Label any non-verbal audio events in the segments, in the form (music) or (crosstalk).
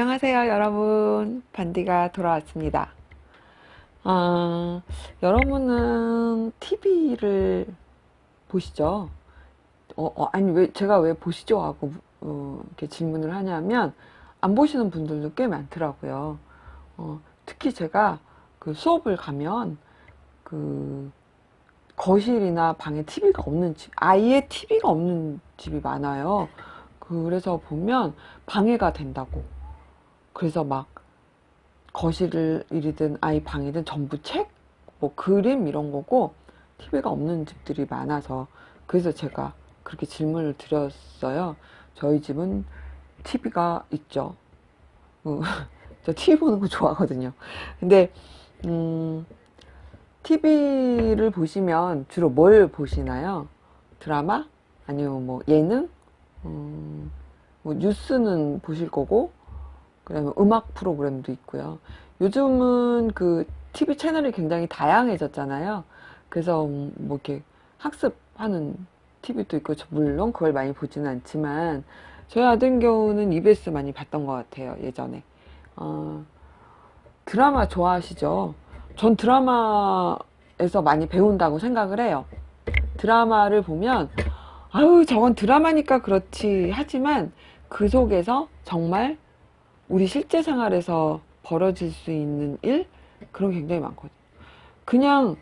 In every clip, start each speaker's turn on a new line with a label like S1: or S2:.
S1: 안녕하세요 여러분. 반디가 돌아왔습니다. 아, 여러분은 TV를 보시죠? 어, 어, 아니 왜 제가 왜 보시죠? 하고 어, 이렇게 질문을 하냐면 안 보시는 분들도 꽤 많더라고요. 어, 특히 제가 그 수업을 가면 그 거실이나 방에 TV가 없는 집 아예 TV가 없는 집이 많아요. 그래서 보면 방해가 된다고 그래서 막 거실이든 아이 방이든 전부 책, 뭐 그림 이런 거고 TV가 없는 집들이 많아서 그래서 제가 그렇게 질문을 드렸어요. 저희 집은 TV가 있죠. 어, (laughs) 저 TV 보는 거 좋아하거든요. 근데 음, TV를 보시면 주로 뭘 보시나요? 드라마? 아니면 뭐 예능? 음, 뭐 뉴스는 보실 거고 그다음에 음악 프로그램도 있고요. 요즘은 그 TV 채널이 굉장히 다양해졌잖아요. 그래서 뭐 이렇게 학습하는 TV도 있고, 물론 그걸 많이 보지는 않지만, 저희 아들 경우는 EBS 많이 봤던 것 같아요, 예전에. 어, 드라마 좋아하시죠? 전 드라마에서 많이 배운다고 생각을 해요. 드라마를 보면, 아유, 저건 드라마니까 그렇지 하지만 그 속에서 정말 우리 실제 생활에서 벌어질 수 있는 일 그런 게 굉장히 많거든요. 그냥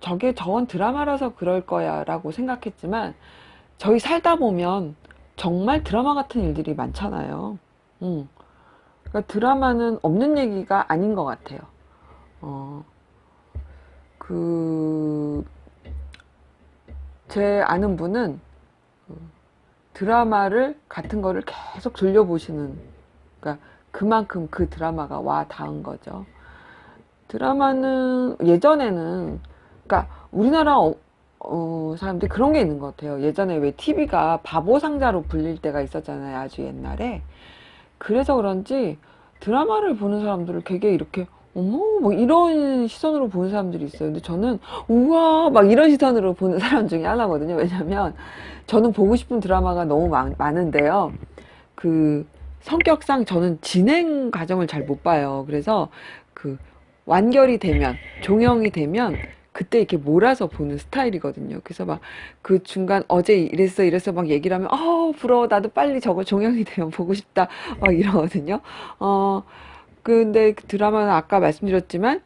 S1: 저게 저건 드라마라서 그럴 거야 라고 생각했지만 저희 살다 보면 정말 드라마 같은 일들이 많잖아요. 음. 그러니까 드라마는 없는 얘기가 아닌 것 같아요. 어, 그, 제 아는 분은 그 드라마를 같은 거를 계속 돌려보시는, 그러니까 그만큼 그 드라마가 와 닿은 거죠. 드라마는 예전에는 그러니까 우리나라 어, 어, 사람들이 그런 게 있는 것 같아요. 예전에 왜 TV가 바보 상자로 불릴 때가 있었잖아요. 아주 옛날에. 그래서 그런지 드라마를 보는 사람들을 되게 이렇게 어머 뭐 이런 시선으로 보는 사람들이 있어요. 근데 저는 우와 막 이런 시선으로 보는 사람 중에 하나거든요. 왜냐면 저는 보고 싶은 드라마가 너무 많, 많은데요. 그 성격상 저는 진행 과정을 잘 못 봐요. 그래서 그 완결이 되면 종영이 되면 그때 이렇게 몰아서 보는 스타일이거든요. 그래서 막 그 중간 어제 이랬어 이랬어 막 얘기를 하면 어 부러워 나도 빨리 저거 종영이 되면 보고 싶다 막 이러거든요. 어 근데 그 드라마는 아까 말씀드렸지만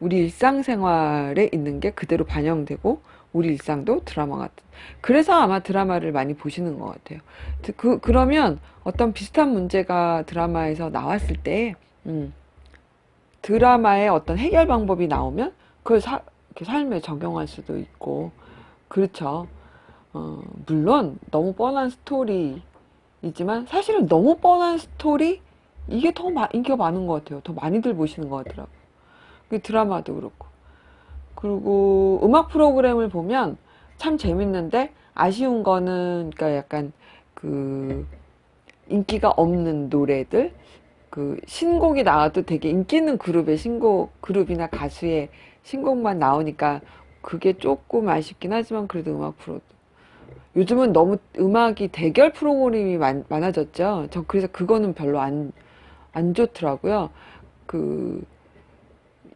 S1: 우리 일상생활에 있는 게 그대로 반영되고 우리 일상도 드라마 같은. 그래서 아마 드라마를 많이 보시는 것 같아요. 그, 그러면 어떤 비슷한 문제가 드라마에서 나왔을 때, 음, 드라마의 어떤 해결 방법이 나오면 그걸 사, 삶에 적용할 수도 있고, 그렇죠. 어, 물론 너무 뻔한 스토리이지만 사실은 너무 뻔한 스토리 이게 더 마, 인기가 많은 것 같아요. 더 많이들 보시는 것 같더라고요. 그 드라마도 그렇고. 그리고 음악 프로그램을 보면 참 재밌는데 아쉬운 거는 그러니까 약간 그 인기가 없는 노래들 그 신곡이 나와도 되게 인기 있는 그룹의 신곡 그룹이나 가수의 신곡만 나오니까 그게 조금 아쉽긴 하지만 그래도 음악 프로 요즘은 너무 음악이 대결 프로그램이 많, 많아졌죠. 저 그래서 그거는 별로 안, 안 좋더라고요. 그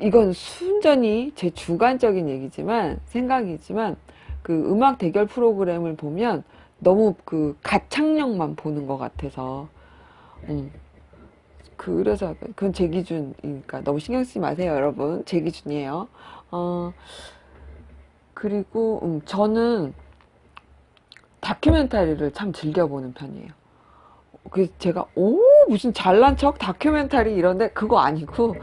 S1: 이건 순전히 제 주관적인 얘기지만 생각이지만 그 음악 대결 프로그램을 보면 너무 그 가창력만 보는 것 같아서. 음. 그래서 그건 제 기준이니까 너무 신경 쓰지 마세요 여러분. 제 기준이에요. 어 그리고 음, 저는 다큐멘터리를 참 즐겨보는 편이에요. 그래서 제가 오 무슨 잘난 척 다큐멘터리 이런데 그거 아니고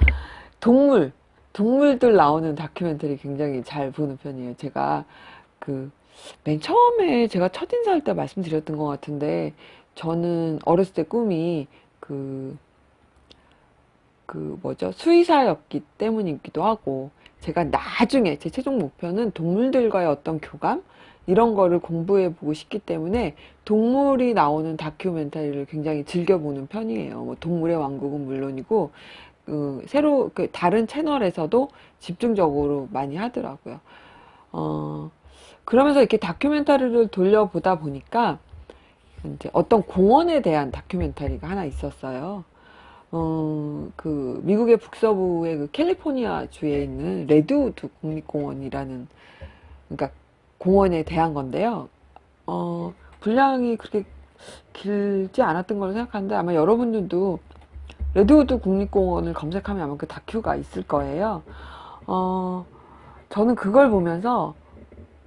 S1: 동물 동물들 나오는 다큐멘터리 굉장히 잘 보는 편이에요. 제가 그 맨 처음에 제가 첫인사할 때 말씀드렸던 것 같은데 저는 어렸을 때 꿈이 그, 그 뭐죠? 수의사였기 때문이기도 하고 제가 나중에 제 최종 목표는 동물들과의 어떤 교감 이런 거를 공부해 보고 싶기 때문에 동물이 나오는 다큐멘터리를 굉장히 즐겨보는 편이에요. 뭐 동물의 왕국은 물론이고 그 새로 그 다른 채널에서도 집중적으로 많이 하더라고요. 어, 그러면서 이렇게 다큐멘터리를 돌려보다 보니까 이제 어떤 공원에 대한 다큐멘터리가 하나 있었어요. 어, 그, 미국의 북서부의 그 캘리포니아 주에 있는 레드우드 국립공원이라는, 그러니까 공원에 대한 건데요. 어, 분량이 그렇게 길지 않았던 걸로 생각하는데 아마 여러분들도 레드우드 국립공원을 검색하면 아마 그 다큐가 있을 거예요. 어, 저는 그걸 보면서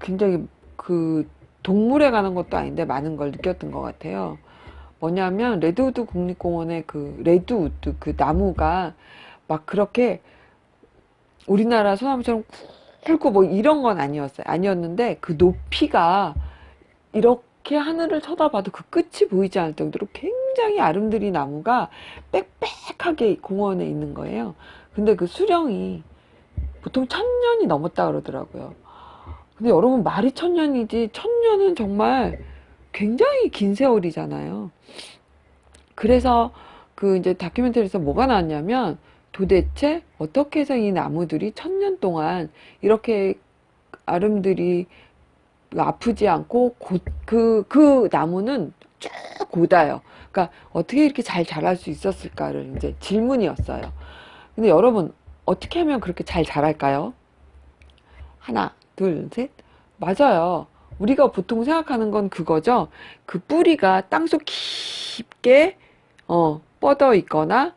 S1: 굉장히 그 동물에 관한 것도 아닌데 많은 걸 느꼈던 것 같아요. 뭐냐면 레드우드 국립공원의 그 레드우드 그 나무가 막 그렇게 우리나라 소나무처럼 굵고 뭐 이런 건 아니었어요. 아니었는데 그 높이가 이렇게 하늘을 쳐다봐도 그 끝이 보이지 않을 정도로 굉장히 아름드리 나무가 빽빽하게 공원에 있는 거예요. 근데 그 수령이 보통 천 년이 넘었다 그러더라고요. 근데 여러분 말이 천 년이지 천 년은 정말 굉장히 긴 세월이잖아요. 그래서 그 이제 다큐멘터리에서 뭐가 나왔냐면 도대체 어떻게 해서 이 나무들이 천년 동안 이렇게 아름드리 아프지 않고 그, 그 나무는 쭉 고다요. 그러니까 어떻게 이렇게 잘 자랄 수 있었을까를 이제 질문이었어요. 근데 여러분 어떻게 하면 그렇게 잘 자랄까요? 하나, 둘, 셋. 맞아요. 우리가 보통 생각하는 건 그거죠. 그 뿌리가 땅속 깊게 어, 뻗어 있거나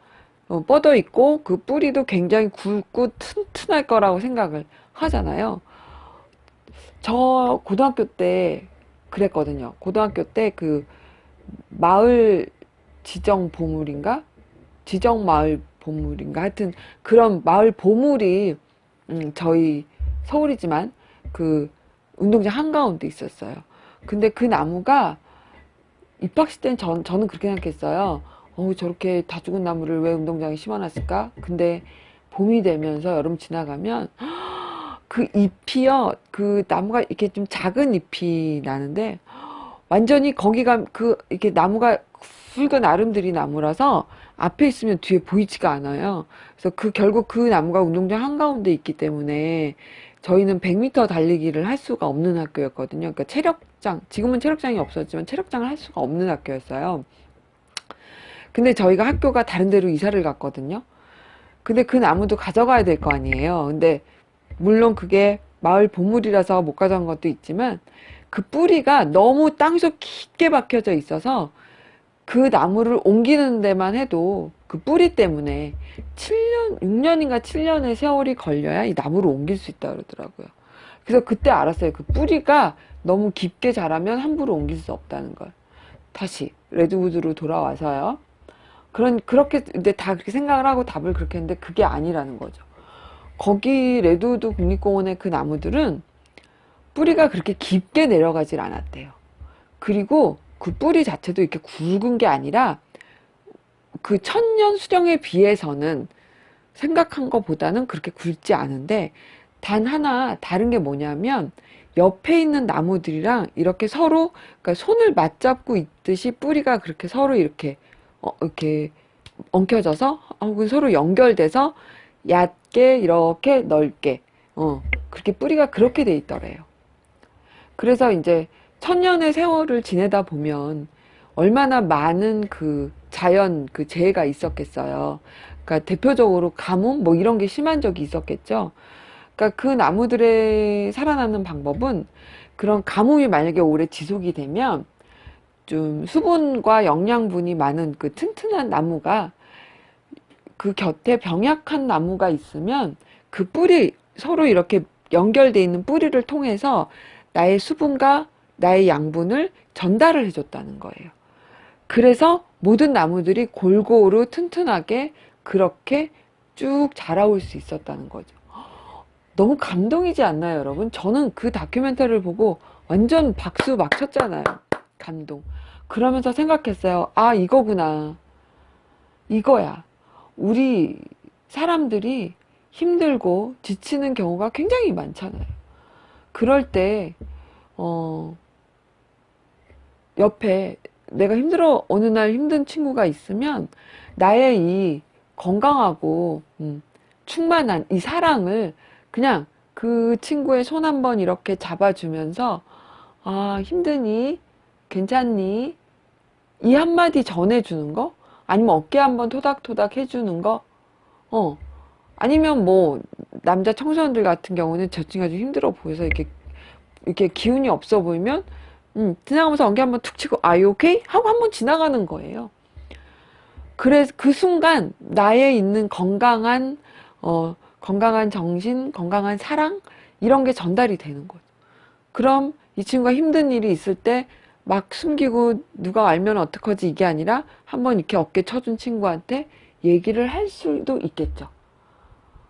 S1: 어, 뻗어 있고 그 뿌리도 굉장히 굵고 튼튼할 거라고 생각을 하잖아요. 저 고등학교 때 그랬거든요. 고등학교 때그 마을 지정 보물인가? 지정 마을 보물인가? 하여튼 그런 마을 보물이 음, 저희 서울이지만 그 운동장 한가운데 있었어요. 근데 그 나무가 입학식 때는 전, 저는 그렇게 생각했어요. 어, 저렇게 다 죽은 나무를 왜 운동장에 심어놨을까? 근데 봄이 되면서 여름 지나가면 그 잎이요, 그 나무가 이렇게 좀 작은 잎이 나는데 완전히 거기가 그 이렇게 나무가 굵은 아름드리 나무라서 앞에 있으면 뒤에 보이지가 않아요. 그래서 그 결국 그 나무가 운동장 한가운데 있기 때문에 저희는 100m 달리기를 할 수가 없는 학교였거든요. 그러니까 체력장, 지금은 체력장이 없었지만 체력장을 할 수가 없는 학교였어요. 근데 저희가 학교가 다른 데로 이사를 갔거든요. 근데 그 나무도 가져가야 될 거 아니에요. 근데 물론 그게 마을 보물이라서 못 가져간 것도 있지만 그 뿌리가 너무 땅속 깊게 박혀져 있어서 그 나무를 옮기는 데만 해도 그 뿌리 때문에 7년, 6년인가 7년의 세월이 걸려야 이 나무를 옮길 수 있다 그러더라고요. 그래서 그때 알았어요. 그 뿌리가 너무 깊게 자라면 함부로 옮길 수 없다는 걸. 다시 레드우드로 돌아와서요. 그런 그렇게 이제 다 그렇게 생각을 하고 답을 그렇게 했는데 그게 아니라는 거죠. 거기 레드우드 국립공원의 그 나무들은 뿌리가 그렇게 깊게 내려가질 않았대요. 그리고 그 뿌리 자체도 이렇게 굵은 게 아니라 그 천년 수령에 비해서는 생각한 것보다는 그렇게 굵지 않은데 단 하나 다른 게 뭐냐면 옆에 있는 나무들이랑 이렇게 서로 그러니까 손을 맞잡고 있듯이 뿌리가 그렇게 서로 이렇게 어, 이렇게 엉켜져서 혹은 서로 연결돼서 얕게 이렇게 넓게 어, 그렇게 뿌리가 그렇게 돼 있더래요. 그래서 이제 천년의 세월을 지내다 보면 얼마나 많은 그 자연 그 재해가 있었겠어요. 그러니까 대표적으로 가뭄 뭐 이런 게 심한 적이 있었겠죠. 그러니까 그 나무들의 살아나는 방법은 그런 가뭄이 만약에 오래 지속이 되면 좀 수분과 영양분이 많은 그 튼튼한 나무가 그 곁에 병약한 나무가 있으면 그 뿌리 서로 이렇게 연결돼 있는 뿌리를 통해서 나의 수분과 나의 양분을 전달을 해줬다는 거예요. 그래서 모든 나무들이 골고루 튼튼하게 그렇게 쭉 자라올 수 있었다는 거죠. 너무 감동이지 않나요, 여러분? 저는 그 다큐멘터리를 보고 완전 박수 막 쳤잖아요. 감동. 그러면서 생각했어요. 아, 이거구나. 이거야. 우리 사람들이 힘들고 지치는 경우가 굉장히 많잖아요. 그럴 때, 어, 옆에 내가 힘들어, 어느 날 힘든 친구가 있으면 나의 이 건강하고, 음, 충만한 이 사랑을 그냥 그 친구의 손 한번 이렇게 잡아주면서, 아, 힘드니? 괜찮니? 이 한마디 전해주는 거? 아니면 어깨 한번 토닥토닥 해주는 거, 어, 아니면 뭐, 남자 청소년들 같은 경우는 저 친구가 좀 힘들어 보여서 이렇게, 이렇게 기운이 없어 보이면, 음, 지나가면서 어깨 한번 툭 치고, 아, 유 오케이? 하고 한번 지나가는 거예요. 그래서 그 순간, 나의 있는 건강한, 어, 건강한 정신, 건강한 사랑, 이런 게 전달이 되는 거죠. 그럼 이 친구가 힘든 일이 있을 때 막 숨기고 누가 알면 어떡하지 이게 아니라 한번 이렇게 어깨 쳐준 친구한테 얘기를 할 수도 있겠죠.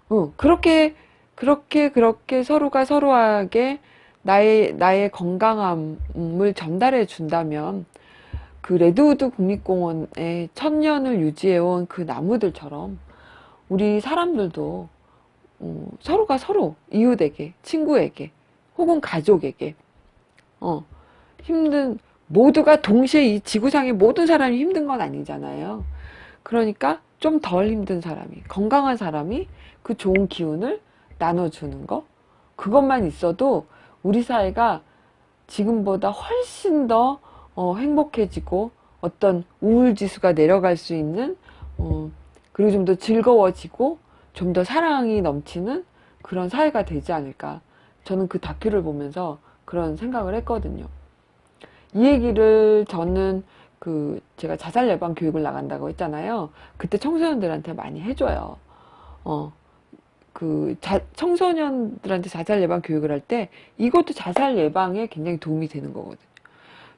S1: 어, 그렇게, 그렇게, 그렇게 서로가 서로에게 나의, 나의 건강함을 전달해 준다면 그 레드우드 국립공원의 천년을 유지해온 그 나무들처럼 우리 사람들도 어, 서로가 서로 이웃에게, 친구에게, 혹은 가족에게, 어, 힘든, 모두가 동시에 이 지구상의 모든 사람이 힘든 건 아니잖아요. 그러니까 좀 덜 힘든 사람이, 건강한 사람이 그 좋은 기운을 나눠주는 거, 그것만 있어도 우리 사회가 지금보다 훨씬 더 어, 행복해지고 어떤 우울 지수가 내려갈 수 있는, 어, 그리고 좀 더 즐거워지고 좀 더 사랑이 넘치는 그런 사회가 되지 않을까. 저는 그 다큐를 보면서 그런 생각을 했거든요. 이 얘기를 저는 그 제가 자살 예방 교육을 나간다고 했잖아요. 그때 청소년들한테 많이 해줘요. 어, 그 자, 청소년들한테 자살 예방 교육을 할 때 이것도 자살 예방에 굉장히 도움이 되는 거거든요.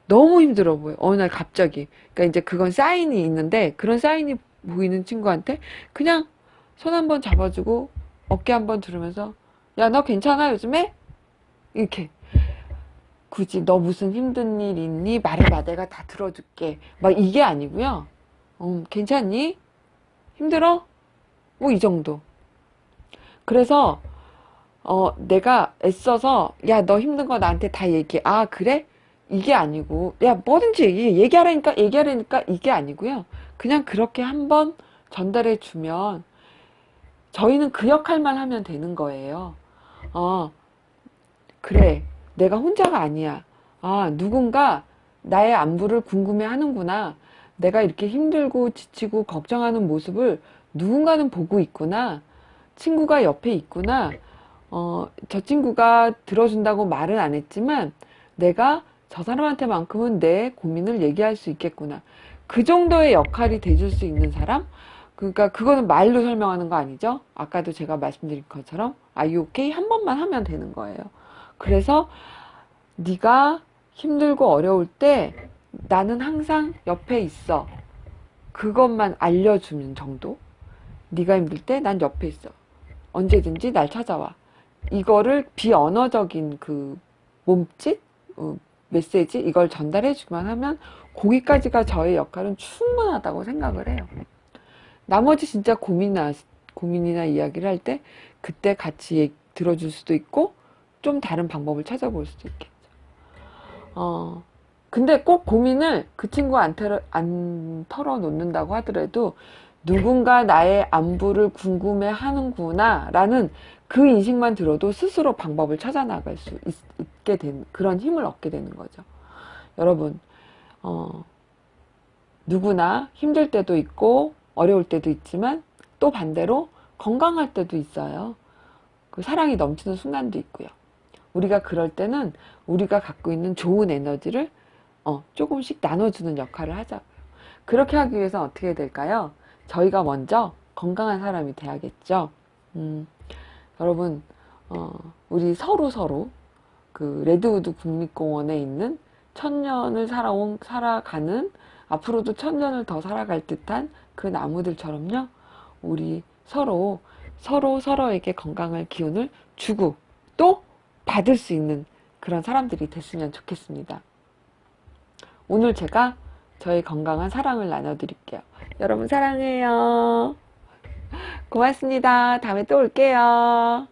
S1: 너무 힘들어 보여. 어느 날 갑자기. 그러니까 이제 그건 사인이 있는데 그런 사인이 보이는 친구한테 그냥 손 한 번 잡아주고 어깨 한 번 들으면서 야 너 괜찮아 요즘에? 이렇게 굳이 너 무슨 힘든 일 있니? 말해봐 내가 다 들어줄게. 막 이게 아니고요. 음, 괜찮니? 힘들어? 뭐 이 정도. 그래서 어 내가 애써서 야 너 힘든 거 나한테 다 얘기해. 아 그래? 이게 아니고. 야 뭐든지 얘기해. 얘기하라니까 얘기하라니까 이게 아니고요. 그냥 그렇게 한번 전달해 주면 저희는 그 역할만 하면 되는 거예요. 어 그래 내가 혼자가 아니야. 아, 누군가 나의 안부를 궁금해 하는구나. 내가 이렇게 힘들고 지치고 걱정하는 모습을 누군가는 보고 있구나. 친구가 옆에 있구나. 어, 저 친구가 들어준다고 말은 안 했지만 내가 저 사람한테만큼은 내 고민을 얘기할 수 있겠구나. 그 정도의 역할이 돼줄 수 있는 사람? 그러니까 그거는 말로 설명하는 거 아니죠? 아까도 제가 말씀드린 것처럼 are you okay? 한 번만 하면 되는 거예요. 그래서 네가 힘들고 어려울 때 나는 항상 옆에 있어. 그것만 알려주는 정도. 네가 힘들 때 난 옆에 있어. 언제든지 날 찾아와. 이거를 비언어적인 그 몸짓, 어, 메시지 이걸 전달해 주기만 하면 거기까지가 저의 역할은 충분하다고 생각을 해요. 나머지 진짜 고민이나 고민이나 이야기를 할 때 그때 같이 들어줄 수도 있고 좀 다른 방법을 찾아볼 수도 있겠죠. 어, 근데 꼭 고민을 그 친구한테 안 털어놓는다고 하더라도 누군가 나의 안부를 궁금해 하는구나 라는 그 인식만 들어도 스스로 방법을 찾아 나갈 수 있, 게된 그런 힘을 얻게 되는 거죠. 여러분, 어, 누구나 힘들 때도 있고 어려울 때도 있지만 또 반대로 건강할 때도 있어요. 그 사랑이 넘치는 순간도 있고요. 우리가 그럴 때는 우리가 갖고 있는 좋은 에너지를 어, 조금씩 나눠주는 역할을 하자고요. 그렇게 하기 위해서 어떻게 해야 될까요? 저희가 먼저 건강한 사람이 돼야겠죠. 음, 여러분, 어, 우리 서로 서로 그 레드우드 국립공원에 있는 천년을 살아온, 살아가는 앞으로도 천년을 더 살아갈 듯한 그 나무들처럼요. 우리 서로 서로 서로에게 건강을 기운을 주고 또 받을 수 있는 그런 사람들이 됐으면 좋겠습니다. 오늘 제가 저의 건강한 사랑을 나눠드릴게요. 여러분 사랑해요. 고맙습니다. 다음에 또 올게요.